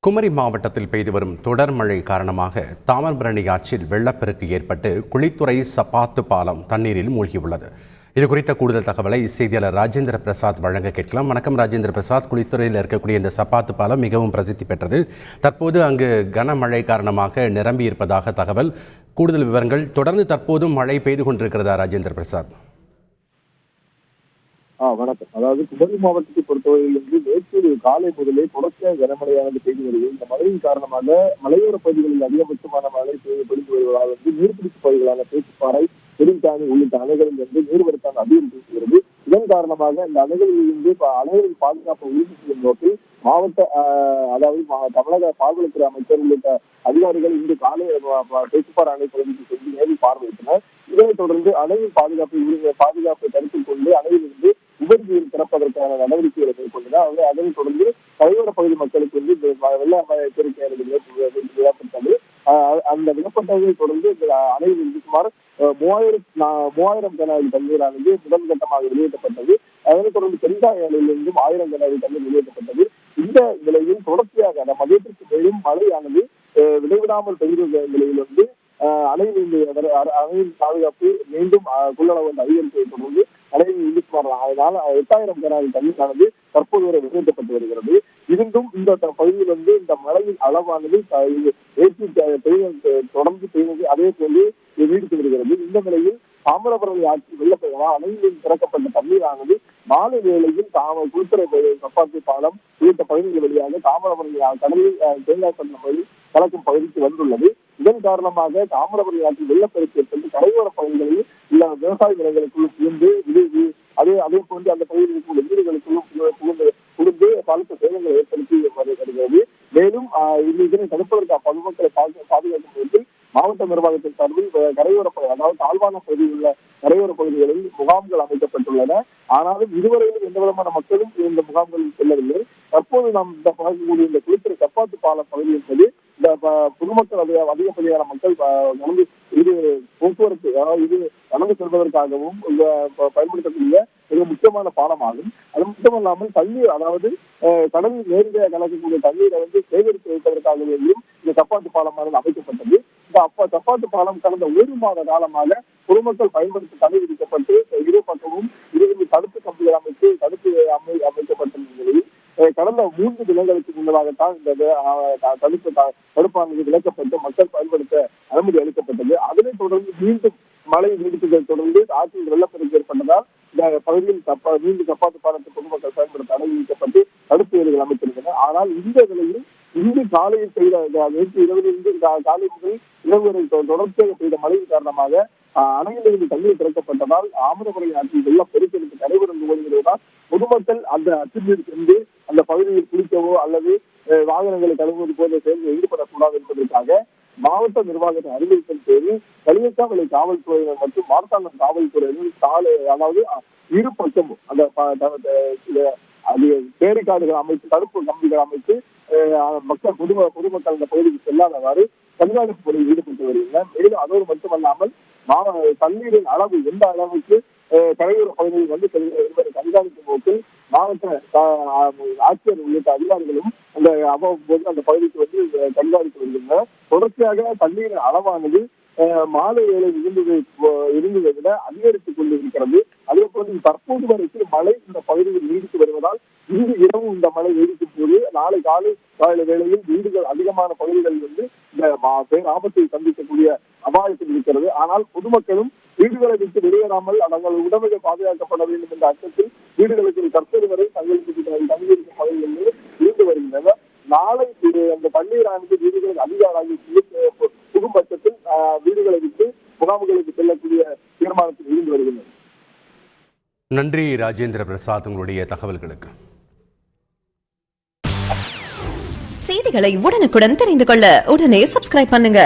குமரி மாவட்டத்தில் பெய்து வரும் தொடர் மழை காரணமாக தாமிரபரணி ஆற்றில் வெள்ளப்பெருக்கு ஏற்பட்டு குளித்துறை சப்பாத்து பாலம் தண்ணீரில் மூழ்கியுள்ளது. இது குறித்த கூடுதல் தகவலை செய்தியாளர் ராஜேந்திர பிரசாத் வழங்க கேட்கலாம். வணக்கம் ராஜேந்திர பிரசாத். குளித்துறையில் இருக்கக்கூடிய இந்த சப்பாத்து பாலம் மிகவும் பிரசித்தி பெற்றது. தற்போது அங்கு கனமழை காரணமாக நிரம்பியிருப்பதாக தகவல். கூடுதல் விவரங்கள் தொடர்ந்து தற்போதும் மழை பெய்து கொண்டிருக்கிறதா ராஜேந்திர பிரசாத்? ஆ வணக்கம். அதாவது குமரி மாவட்டத்தை பொறுத்தவரையில் வந்து நேற்று காலை முதலே தொடர்ச்சியாக கனமழையானது பெய்து வருகிறது. இந்த மழையின் காரணமாக மலையோர பகுதிகளில் அதிகபட்சமான மழை பெய்து வருவதால் வந்து நீர்பிடிப்பு பகுதிகளான பேச்சுப்பாறை பெருந்தாணி உள்ளிட்ட அணைகளில் இருந்து நீர்வரத்தான அதிகரித்து இதன் காரணமாக இந்த அணைகளில் இருந்து அணைகளின் பாதுகாப்பை உறுதி செய்யும் நோக்கில் மாவட்ட அதாவது தமிழக பால்வளத்துறை அமைச்சர் உள்ளிட்ட அதிகாரிகள் இன்று காலை பேச்சுப்பாறை அணை பகுதிக்கு சென்று நேரில் பார்வையிட்டனர். இதனைத் தொடர்ந்து அணையின் பாதுகாப்பை பாதுகாப்பை கருத்தில் கொண்டு அணையிலிருந்து உபரிநீர் திறப்பதற்கான நடவடிக்கைகளை மேற்கொண்டுதான் வந்து அதனைத் தொடர்ந்து கரையோர பகுதி மக்களுக்கு வந்து இந்த வ- வெள்ள எச்சரிக்கை விடப்பட்டது அந்த விடப்பட்டதை தொடர்ந்து இந்த அணையில் சுமார் மூவாயிரம் மூவாயிரம் கனஅடி தண்ணீரானது முதல் கட்டமாக வெளியேற்றப்பட்டது. அதனைத் தொடர்ந்து பெருங்காய அணையிலிருந்தும் ஆயிரம் கனஅடி தண்ணீர் வெளியேற்றப்பட்டது. இந்த நிலையில் தொடர்ச்சியாக அந்த மதியத்திற்கு மேலும் மழையானது விடைவிடாமல் பெய்த நிலையில் வந்து அணையில் இருந்து அணையின் பாதுகாப்பு மீண்டும் கொள்ளளவு அதிகரித்ததை தொடர்ந்து அணையில் இருந்து அதனால அதனால் எட்டாயிரம் கனஅடி தண்ணீரானது தற்போது வரை வெளியேற்றப்பட்டு வருகிறது. இருந்தும் இந்த பகுதியில் வந்து இந்த மழையின் அளவானது தொடர்ந்து பெய்வது அதே போன்று நீடித்து வருகிறது. இந்த நிலையில் தாமிரபரணி ஆட்சி வெள்ளப்பெயரால் அணையில் திறக்கப்பட்ட தண்ணீரானது மாலை வேளையில் தாம குளித்துறை சப்பாத்தி பாலம் உள்ளிட்ட பகுதிகள் வழியாக தாமிரபரணி கடலில் தேங்காய் பள்ளம் பகுதி கலக்கும் பகுதிக்கு வந்துள்ளது. இதன் காரணமாக தாமிரபரணி ஆற்றில் வெள்ளப்பெருக்கு ஏற்பட்டு கரையோர பகுதிகளில் உள்ள விவசாய நிலங்களுக்குள் புகுந்து இது இது- அதே அந்த பகுதியில் இருக்கும் எதிரிகளுக்குள்ளும் புகுந்து பலத்த சேதங்களை ஏற்படுத்தி வருகிறது. மேலும் இதனை தடுப்பதற்காக பொதுமக்களை பாதுகாக்கும் பொருட்டு மாவட்ட நிர்வாகத்தின் சார்பில் கரையோர பகுதி அதாவது தாழ்வான பகுதியில் உள்ள கரையோர பகுதிகளில் முகாம்கள் அமைக்கப்பட்டுள்ளன. ஆனாலும் இதுவரையிலும் எந்த விதமான மக்களும் இந்த முகாம்களில் செல்லவில்லை. தற்போது நாம் இந்த பார்க்கக்கூடிய இந்த குளித்துறை கப்பாத்து பாலம் பகுதி என்பது இந்த ப- பொதுமக்கள் அதிக அதிகப்படியான மக்கள் நடந்து இது போக்குவரத்து அதாவது இது நடந்து செல்வதற்காகவும் இந்த பயன்படுத்தக்கூடிய மிக முக்கியமான பாலமாகும் அது மட்டும் இல்லாமல் தண்ணீர் அதாவது கடலில் நேரடியாக கலக்கக்கூடிய தண்ணீரை வந்து சேகரித்து வைப்பதற்காக வேண்டியும் இந்த சப்பாத்து பாலமானது அமைக்கப்பட்டது. இந்த அப்பா சப்பாத்து பாலம் கடந்த ஒரு மாத காலமாக பொதுமக்கள் பயன்படுத்த தடை விதிக்கப்பட்டு இரு பக்கமும் இருபது தடுப்பு கம்பிகள் அமைத்து தடுப்பு அமை அமைக்கப்பட்டுள்ள நிலையில் கடந்த மூன்று தினங்களுக்கு முன்னதாகத்தான் இந்த தடுப்பு தடுப்பானது விலக்கப்பட்டு மக்கள் பயன்படுத்த அனுமதி அளிக்கப்பட்டது. அதனைத் தொடர்ந்து மீண்டும் மழை நீடித்ததை தொடர்ந்து ஆற்றில் வெள்ளப்பெருக்கு ஏற்பட்டதால் இந்த பகுதியில் தப்பா மீண்டும் தப்பாத்து பாலத்தை பொதுமக்கள் பயன்படுத்த தடை விதிக்கப்பட்டு தடுப்பு வேலைகள் அமைத்திருந்தன. ஆனால் இந்த நிலையில் இன்று காலையில் செய்த நேற்று இரவிலிருந்து கா- காலை முதல் இரவு வரை தொ- தொடர்ச்சியாக செய்த மழையின் காரணமாக அணையிலிருந்து தண்ணீர் திறக்கப்பட்டதால் ஆமிரபரணி ஆற்றில் வெள்ள பெருக்கெடுத்து நடைபெறும் ஓடுகிறதால் பொதுமக்கள் அந்த அச்சுநீர் சென்று அந்த பகுதியில் குளிக்கவோ அல்லது வாகனங்களை கழுவுவது போன்ற செயல்களில் ஈடுபடக்கூடாது என்பதற்காக மாவட்ட நிர்வாகத்தின் அறிவிப்பின் பேரில் களியக்காவிளை காவல்துறையினர் மற்றும் மார்த்தாண்டம் காவல்துறையினர் சாலை அதாவது இரு பக்கமும் அந்த அது பேரிக்காடுகள் அமைத்து தடுப்பு கம்பிகள் அமைத்து மக்கள் பொது பொதுமக்கள் அந்த பகுதிக்கு செல்லாதவாறு கண்காணிப்பு பணியில் ஈடுபட்டு வருகின்றனர். மேலும் அதோடு மட்டுமல்லாமல் மாவ தண்ணீரின் அளவு எந்த அளவுக்கு தலைவர் பகுதியில் வந்து என்பதை கண்காணிக்கும் நோக்கில் மாவட்ட ஆட்சியர் உள்ளிட்ட அதிகாரிகளும் அந்த அவ்வப்போது அந்த பகுதிக்கு வந்து கண்காணித்து வருகின்றனர் தொடர்ச்சியாக தண்ணீர் அளவானது மாலை வேலை இருந்தது இருந்ததை விட அதிகரித்துக் கொண்டு இருக்கிறது அதே போல தற்போது வரைக்கும் மழை இந்த பகுதியில் நீடித்து வருவதால் இன்று இரவு இந்த மழை நீடிக்கும் போது நாளை காலை காலை வேளையில் வீடுகள் அதிகமான பகுதிகளில் வந்து இந்த மா- பேர் ஆபத்தை சந்திக்கக்கூடிய அபாயத்தில் இருக்கிறது ஆனால் பொதுமக்களும் வீடுகளை விட்டு வெளியேறாமல் தங்கள் உடமைகள் பாதுகாக்கப்பட வேண்டும் என்ற அச்சத்தில் வீடுகளுக்கு தற்போது வரை தங்களுக்கு தங்கியிருக்கும் பகுதிகளில் இருந்து வருகின்றனர். நாளை இது அந்த தண்ணீரானது வீடுகளில் அதிகாராகி புகும் பட்சத்தில் வீடுகளை விட்டு முகாம்களுக்கு செல்லக்கூடிய தீர்மானத்தில் இருந்து வருகின்றனர். நன்றி ராஜேந்திர பிரசாத் உங்களுடைய தகவல்களுக்கு. செய்திகளை உடனுக்குடன் தெரிந்து கொள்ள உடனே சப்ஸ்கிரைப் பண்ணுங்க.